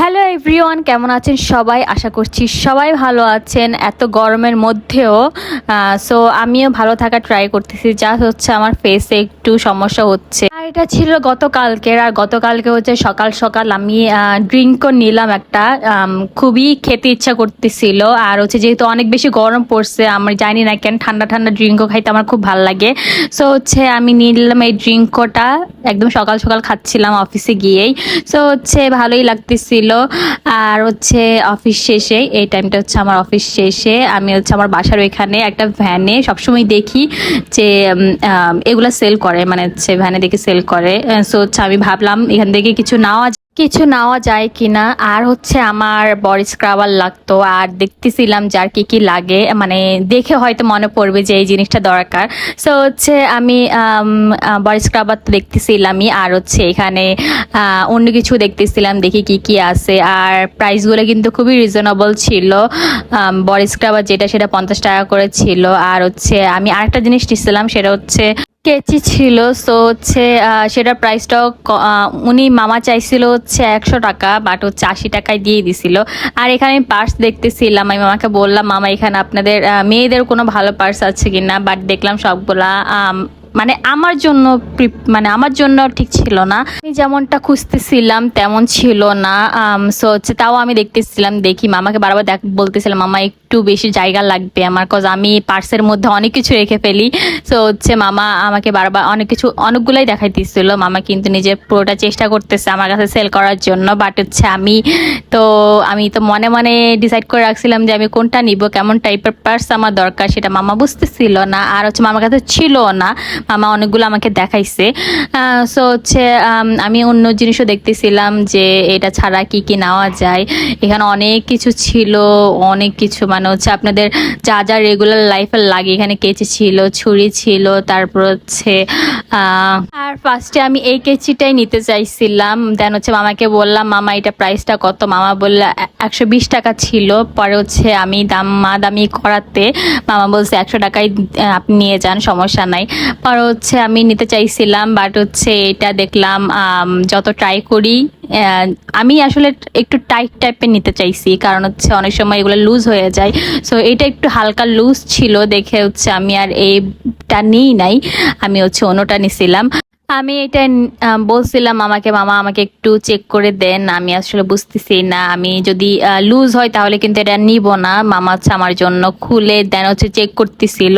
Hello everyone কেমন আছেন সবাই? আশা করছি সবাই ভালো আছেন। এত গরমের মধ্যেও সো আমিও ভালো থাকা ট্রাই করতেছি। যা হচ্ছে আমার ফেসে একটু সমস্যা হচ্ছে। এটা ছিল গতকালকের, আর গতকালকে হচ্ছে সকাল সকাল আমি ড্রিঙ্কও নিলাম একটা খুবই খেতে ইচ্ছা করতেছিল। আর হচ্ছে যেহেতু অনেক বেশি গরম পড়ছে আমি জানি না কেন ঠান্ডা ঠান্ডা ড্রিঙ্কও খাইতে আমার খুব ভালো লাগে। সো হচ্ছে আমি নিলাম এই ড্রিঙ্কটা একদম সকাল সকাল খাচ্ছিলাম অফিসে গিয়েই। সো হচ্ছে ভালোই লাগতেছিল। আর হচ্ছে অফিস শেষে, এই টাইমটা হচ্ছে আমার অফিস শেষে, আমি হচ্ছে আমার বাসার ওইখানে একটা ভ্যানে সবসময় দেখি যে এগুলা সেল করে। মানে হচ্ছে ভ্যানে দেখে সেল করে। সো হচ্ছে আমি ভাবলাম এখান থেকে কিছু নেওয়া কিছু নেওয়া যায় কিনা? আর হচ্ছে আমার বডি স্ক্রাবার লাগতো। আর দেখতেছিলাম যার কি কি লাগে। মানে দেখে হয়তো মনে পড়বে যে এই জিনিসটা দরকার। সো হচ্ছে আমি বডি স্ক্রাবার তো দেখতেছিলামই। আর হচ্ছে এখানে অন্য কিছু দেখতেছিলাম, দেখি কি কি আছে। আর প্রাইসগুলো কিন্তু খুবই রিজনেবল ছিল। বডি স্ক্রাবার যেটা, সেটা পঞ্চাশ টাকা করে ছিল। আর হচ্ছে আমি আরেকটা জিনিস নিচ্ছিলাম সেটা হচ্ছে কেচি ছিল সো হচ্ছে সেটা প্রাইসটাও ক- উনি মামা চাইছিল হচ্ছে একশো টাকা বাট হচ্ছে আশি টাকায় দিয়ে দিছিল। আর এখানে আমি পার্স দেখতেছিলাম, আমি মামাকে বললাম, মামা, এখানে আপনাদের মেয়েদের কোনো ভালো পার্স আছে কিনা? বাট দেখলাম সবগুলা মানে আমার জন্য মানে আমার জন্য ঠিক ছিল না। আমি যেমনটা খুঁজতেছিলাম তেমন ছিল না। সো হচ্ছে তাও আমি দেখতেছিলাম, দেখি মামাকে বারবার দেখ বলতেছিলাম, মামা, একটু বেশি জায়গা লাগবে আমার কজ আমি পার্সের মধ্যে অনেক কিছু রেখে ফেলি। সো হচ্ছে মামা আমাকে বারবার অনেক কিছু, অনেকগুলাই দেখাইতেছিল। মামা কিন্তু নিজের পুরোটা চেষ্টা করতেছে আমার কাছে সেল করার জন্য বাট হচ্ছে আমি তো আমি তো মনে মনে ডিসাইড করে রাখছিলাম যে আমি কোনটা নিব, কেমন টাইপের পার্স আমার দরকার সেটা মামা বুঝতেছিল না, আর হচ্ছে মামার কাছে ছিল না। মামা অনেকগুলো আমাকে দেখাইছে। সো হচ্ছে, আমি অন্য জিনিসও দেখতেছিলাম যে এটা ছাড়া কি কি নেওয়া যায়। এখানে অনেক কিছু ছিল, অনেক কিছু মানে হচ্ছে আপনাদের যা যা রেগুলার লাইফে লাগে। এখানে কেচি ছিল, ছুরি ছিল, তারপর হচ্ছে আর ফার্স্টে আমি এই কেচিটাই নিতে চাইছিলাম। দেন হচ্ছে মামাকে বললাম, মামা, এটা প্রাইসটা কত? মামা বলল একশো টাকা ছিল। পরে হচ্ছে আমি দাম মা দামি করাতে মামা বলছে, একশো টাকায় আপনি নিয়ে যান, সমস্যা নাই। পরে হচ্ছে আমি নিতে চাইছিলাম বাট হচ্ছে এটা দেখলাম যত ট্রাই করি আমি আসলে একটু টাইট টাইপের নিতে চাইছি, কারণ হচ্ছে অনেক সময় এগুলো লুজ হয়ে যায়। সো এটা একটু হালকা লুজ ছিল, দেখে হচ্ছে আমি আর এইটা নিই নাই, আমি হচ্ছে অন্যটা নিছিলাম। আমি এটা বলছিলাম আমাকে, মামা, আমাকে একটু চেক করে দেন, আমি আসলে বুঝতেছি না, আমি যদি লুজ হয় তাহলে কিন্তু এটা নিব না। মামা হচ্ছে আমার জন্য খুলে দেন, হচ্ছে চেক করতেছিল।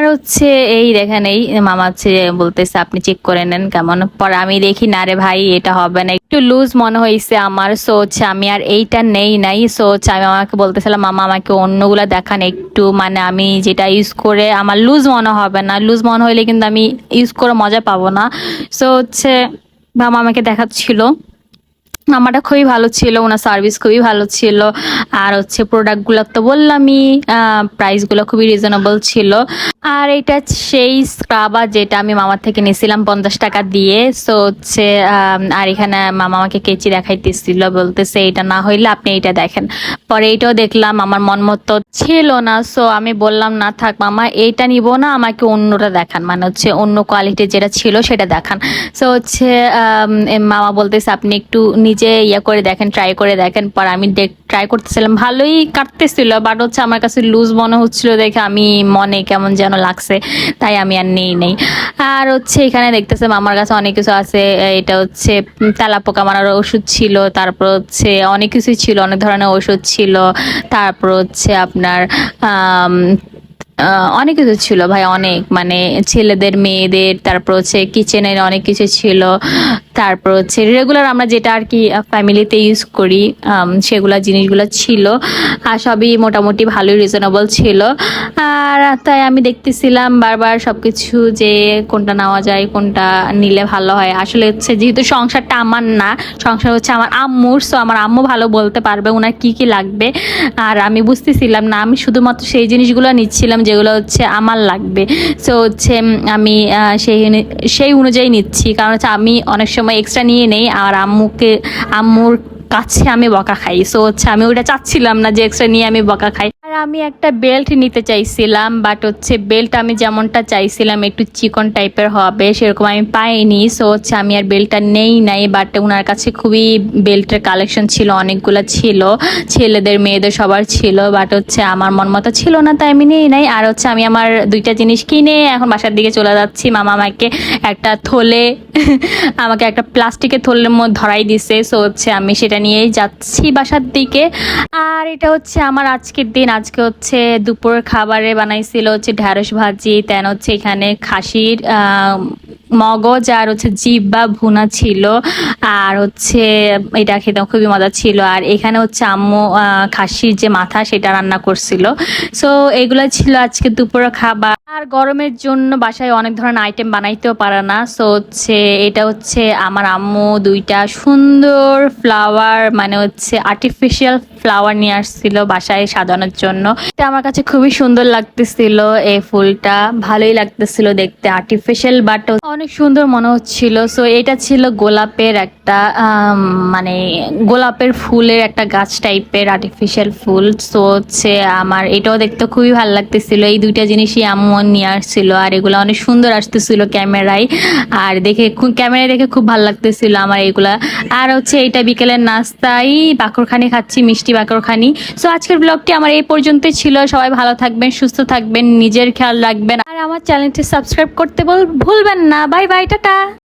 আর হচ্ছে এই দেখেন, এই মামা হচ্ছে বলতেছে, আপনি চেক করে নেন কেমন। পরে আমি দেখি, না রে ভাই, এটা হবে না। একটু লুজ মনে হয়েছে আমার সো হচ্ছে আমি আর এইটা নেই নাই সো হচ্ছে আমি আমাকে বলতেছিলাম, মামা, আমাকে অন্যগুলো দেখান একটু। মানে আমি যেটা ইউজ করে, আমার লুজ মনে হবে না। লুজ মনে হইলে কিন্তু আমি ইউজ করে মজা পাবো না। সো হচ্ছে মামা আমাকে দেখাচ্ছিল। মামাটা খুবই ভালো ছিল, ওনার সার্ভিস খুবই ভালো ছিল। আর হচ্ছে প্রোডাক্টগুলো তো বললামই প্রাইসগুলো খুবই রিজনেবল ছিল। আর এটা সেই স্ক্রাবার যেটা আমি মামার থেকে নিয়েছিলাম পঞ্চাশ টাকা দিয়ে। সো হচ্ছে আর এখানে মামা আমাকে কেচি দেখাইতেছিল, বলতেছে এটা না হইলে আপনি এইটা দেখেন। পরে এইটাও দেখলাম, আমার মন মতো ছিল না। সো আমি বললাম, না থাক মামা, এইটা নিব না, আমাকে অন্যটা দেখান। মানে হচ্ছে অন্য কোয়ালিটির যেটা ছিল সেটা দেখান। সো হচ্ছে মামা বলতেছে, আপনি একটু নিজে ইয়ে করে দেখেন ট্রাই করে দেখেন, পর আমি ট্রাই করতেছিলাম, ভালোই কাটতেছিল বাট হচ্ছে আমার কাছে লুজ মনে হচ্ছিল দেখে আমি মনে কেমন যেন লাগছে, তাই আমি আর নেই নেই। আর হচ্ছে এখানে দেখতেছে আমার কাছে অনেক কিছু আছে, এটা হচ্ছে তেলা পোকা মারার ওষুধ ছিল, তারপর হচ্ছে অনেক কিছুই ছিল, অনেক ধরনের ওষুধ ছিল, তারপর হচ্ছে আপনার অনেক কিছু ছিল ভাই, অনেক। মানে ছেলেদের, মেয়েদের, তারপর হচ্ছে কিচেনের অনেক কিছু ছিল। তারপর হচ্ছে রেগুলার আমরা যেটা আর কি ফ্যামিলিতে ইউজ করি সেগুলো সেগুলা জিনিসগুলো ছিল। আর সবই মোটামুটি ভালোই রিজনেবল ছিল। আর তাই আমি দেখতেছিলাম বারবার সবকিছু যে কোনটা নেওয়া যায়, কোনটা নিলে ভালো হয়। আসলে হচ্ছে যেহেতু সংসারটা আমার না, সংসার হচ্ছে আমার আম্মুর সো আমার আম্মু ভালো বলতে পারবে ওনার কি কি লাগবে। আর আমি বুঝতেছিলাম না, আমি শুধুমাত্র সেই জিনিসগুলো নিচ্ছিলাম যেগুলো হচ্ছে আমার লাগবে। সো হচ্ছে আমি সেই সেই অনুযায়ী নিচ্ছি। কারণ হচ্ছে আমি অনেক সময় এক্সট্রা নিয়ে নেই, আর আম্মুকে, আম্মুর কাছে আমি বকা খাই। সো হচ্ছে আমি ওটা চাচ্ছিলাম না যে এক্সট্রা নিয়ে আমি বকা খাই। আর আমি একটা বেল্ট নিতে চাইছিলাম বাট হচ্ছে বেল্ট আমি যেমনটা চাইছিলাম একটু চিকন টাইপের হবে, সেরকম আমি পাইনি। সো হচ্ছে আমি আর বেল্টটা নেই নাই বাট ওনার কাছে খুবই বেল্টের কালেকশন ছিল, অনেকগুলো ছিল। ছেলেদের, মেয়েদের সবার ছিল বাট হচ্ছে আমার মন মতো ছিল না, তাই আমি নেই নাই। আর হচ্ছে আমি আমার দুইটা জিনিস কিনে এখন বাসার দিকে চলে যাচ্ছি। মামা আমাকে একটা থলে, আমাকে একটা প্লাস্টিকের থলের মধ্যে ধরাই দিছে। সো হচ্ছে আমি সেটা নিয়েই যাচ্ছি বাসার দিকে। আর এটা হচ্ছে আমার আজকের দিন। আজকে হচ্ছে দুপুর খাবারে বানাইছিল হচ্ছে ঢ্যাঁড়স ভাজি তেন হচ্ছে এখানে খাসির মগজ আর হচ্ছে জিভ বা ভুনা ছিল, আর হচ্ছে এটা খেতে খুবই মজা ছিল। আর এখানে হচ্ছে আম্মু খাসির যে মাথা সেটা রান্না করছিল। সো এগুলো ছিল আজকে দুপুরের খাবার। আর গরমের জন্য বাসায় অনেক ধরনের আইটেম বানাইতেও পারে না। সো হচ্ছে এটা হচ্ছে আমার আম্মু দুইটা সুন্দর ফ্লাওয়ার মানে হচ্ছে আর্টিফিশিয়াল ফ্লাওয়ার নিয়ে আসছিল বাসায় সাজানোর জন্য। এটা আমার কাছে খুবই সুন্দর লাগতেছিল এই ফুলটা। ভালোই লাগতেছিল দেখতে আর্টিফিশিয়াল বাট অনেক সুন্দর মনে হচ্ছিল। সো এটা ছিল গোলাপের একটা মানে গোলাপের ফুলের একটা গাছ টাইপের আর্টিফিশিয়াল ফুল। সো হচ্ছে আমার এটাও দেখতে খুবই ভালো লাগতেছিল। এই দুইটা জিনিসই আম্মু নিয়ে আসছিল আর এগুলো অনেক সুন্দর আসতেছিল ক্যামেরায়। আর দেখে ক্যামেরায় দেখে খুব ভালো লাগতেছিল আমার এগুলা। আর হচ্ছে এটা বিকেলের নাস্তায় বাকরখানি খাচ্ছি, মিষ্টি বাকরখানি সো আজকের ব্লগটি আমার এই পর্যন্তই ছিল। সবাই ভালো থাকবেন, সুস্থ থাকবেন, নিজের খেয়াল রাখবেন। আর আমার চ্যানেলটি সাবস্ক্রাইব করতে বল, ভুলবেন না। Bye bye tata